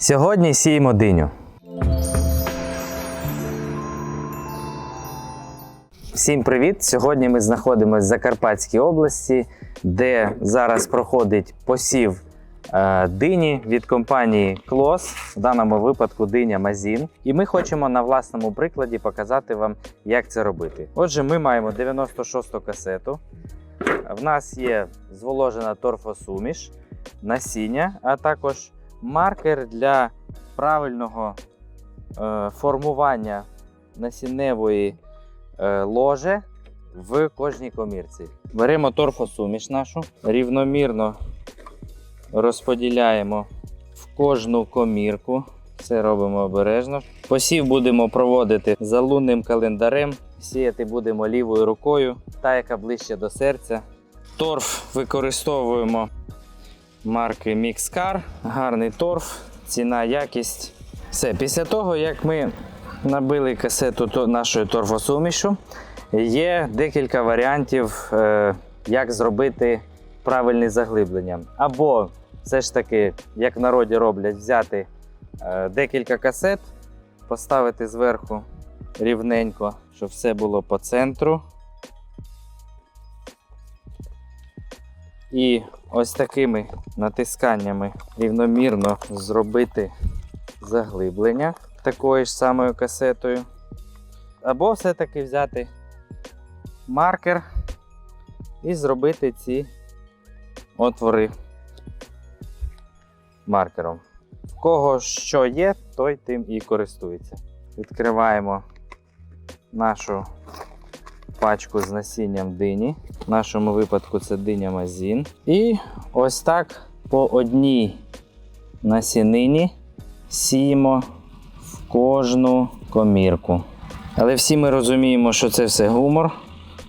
Сьогодні сіємо диню. Всім привіт! Сьогодні ми знаходимося в Закарпатській області, де зараз проходить посів е, дині від компанії Клос, в даному випадку диня Мазін. І ми хочемо на власному прикладі показати вам, як це робити. Отже, ми маємо 96-ту касету. В нас є зволожена торфосуміш, насіння, а також маркер для правильного е, формування насінневої е, ложе в кожній комірці. Беремо торфосуміш нашу, рівномірно розподіляємо в кожну комірку. Це робимо обережно. Посів будемо проводити за лунним календарем. Сіяти будемо лівою рукою, та яка ближче до серця. Торф використовуємо марки Mixcar. Гарний торф, ціна, якість. Все, після того, як ми набили касету нашої торфосумішу, є декілька варіантів, е, як зробити правильне заглиблення. Або все ж таки, як в народі роблять, взяти е, декілька касет, поставити зверху рівненько, щоб все було по центру. І ось такими натисканнями рівномірно зробити заглиблення такою ж самою касетою. Або все-таки взяти маркер і зробити ці отвори маркером. В кого що є, той тим і користується. Відкриваємо нашу пачку з насінням дині. В нашому випадку це диня Мазін. І ось так по одній насінині сіємо в кожну комірку. Але всі ми розуміємо, що це все гумор,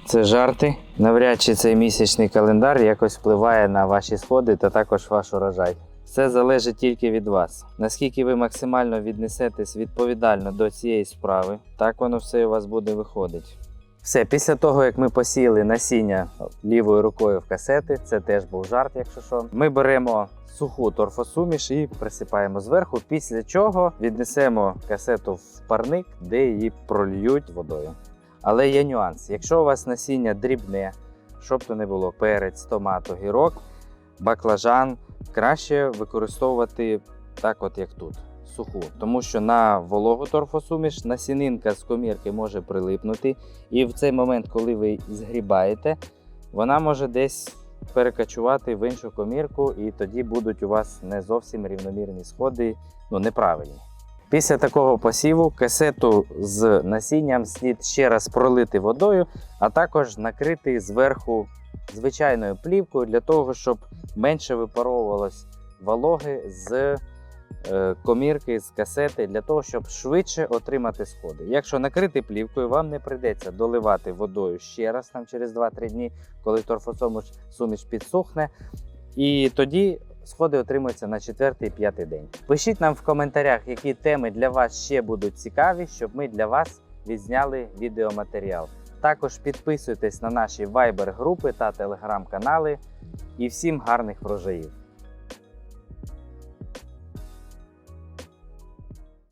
це жарти. Навряд чи цей місячний календар якось впливає на ваші сходи та також ваш урожай. Все залежить тільки від вас. Наскільки ви максимально віднесетесь відповідально до цієї справи, так воно все у вас буде виходити. Все, після того, як ми посіяли насіння лівою рукою в касети, це теж був жарт, якщо що. Ми беремо суху торфосуміш і присипаємо зверху, після чого віднесемо касету в парник, де її прольють водою. Але є нюанс. Якщо у вас насіння дрібне, щоб то не було перець, томат, огірок, баклажан, краще використовувати так, от як тут. Суху, тому що на вологу торфосуміш насінинка з комірки може прилипнути, і в цей момент, коли ви згрібаєте, вона може десь перекачувати в іншу комірку, і тоді будуть у вас не зовсім рівномірні сходи, ну неправильні. Після такого посіву касету з насінням слід ще раз пролити водою, а також накрити зверху звичайною плівкою для того, щоб менше випаровувалось вологи з комірки, з касети, для того, щоб швидше отримати сходи. Якщо накрити плівкою, вам не прийдеться доливати водою ще раз там через 2-3 дні, коли торфосуміш суміш підсохне. І тоді сходи отримуються на 4-5 день. Пишіть нам в коментарях, які теми для вас ще будуть цікаві, щоб ми для вас відзняли відеоматеріал. Також підписуйтесь на наші Viber групи та телеграм-канали. І всім гарних врожаїв!